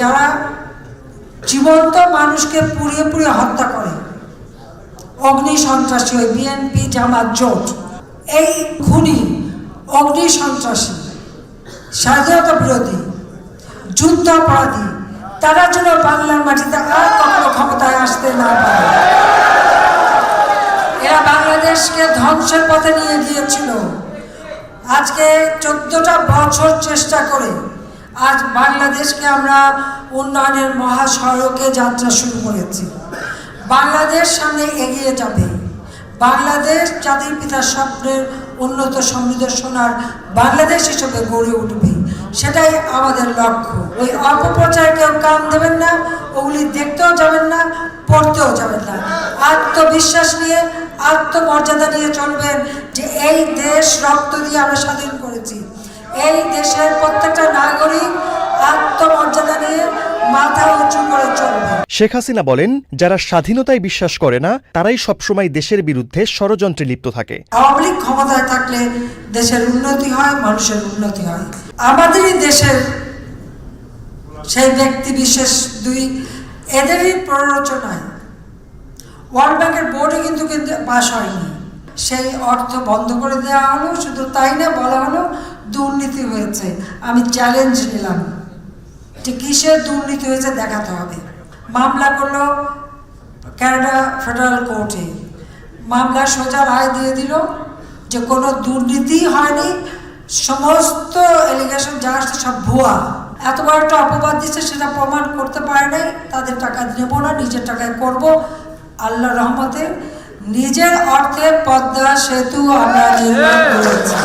যারা জীবন্ত মানুষকে পুড়িয়ে পুড়িয়ে হত্যা করে, অগ্নি সন্ত্রাসী ওই বিএনপি জামাত জোট, এই খুনি, অগ্নি সন্ত্রাসী, স্বাধীনতা বিরোধী, যুদ্ধ অপরাধী, তারা যেন বাংলার মাটিতে আর কখনো ক্ষমতায় আসতে না পারে। এরা বাংলাদেশকে ধ্বংসের পথে নিয়ে গিয়েছিল। আজকে চোদ্দটা বছর চেষ্টা করে আজ বাংলাদেশকে আমরা উন্নয়নের মহাসড়কে যাত্রা শুরু করেছি। বাংলাদেশ সামনে এগিয়ে যাবে। বাংলাদেশ জাতির পিতার স্বপ্নের উন্নত সমৃদ্ধ সোনার বাংলাদেশ হিসেবে গড়ে উঠবে। সেটাই আমাদের লক্ষ্য। ওই অপপ্রচারে কেউ কান দেবেন না, ওগুলি দেখতেও যাবেন না, পড়তেও যাবেন না। আত্মবিশ্বাস নিয়ে, আত্মমর্যাদা নিয়ে চলবেন যে এই দেশ রক্ত দিয়ে আমরা স্বাধীন করেছি। এই দেশের প্রত্যেকটা নাগরিক আত্মমর্যাদা নিয়ে মাথা উঁচু করে চলবে। শেখ হাসিনা বলেন যারা স্বাধীনতায় বিশ্বাস করে না তারাই সবসময় দেশের বিরুদ্ধে ষড়যন্ত্রে লিপ্ত থাকে। আওয়ামী লীগ ক্ষমতায় থাকলে দেশের উন্নতি হয় মানুষের উন্নতি হয়। আমাদেরই দেশের সেই ব্যক্তি বিশেষ দুই এদেরই প্ররোচনায়। ওয়ার্ল্ড ব্যাংকের বোর্ডে কিন্তু কিন্তু পাশ হয়নি। সেই অর্থ বন্ধ করে দেওয়া হলো শুধু তাই না বলা হলো হয়েছে আমি চ্যালেঞ্জ নিলাম। যে কিসের দুর্নীতি হয়েছে দেখাতে হবে। মামলা করল ক্যানাডা ফেডারেল কোর্টে। মামলা সোজা রায় দিয়ে দিল যে কোনো দুর্নীতি হয়নি, সমস্ত এলিগেশন যা আসছে সব ভুয়া। এত বড় একটা অপবাদ দিচ্ছে, সেটা প্রমাণ করতে পারে নাই, তাদের টাকা নেব না, নিজের টাকায় করব। আল্লাহ রহমতে নিজের অর্থে পদ্মা সেতু আমরা নির্মাণ করেছি।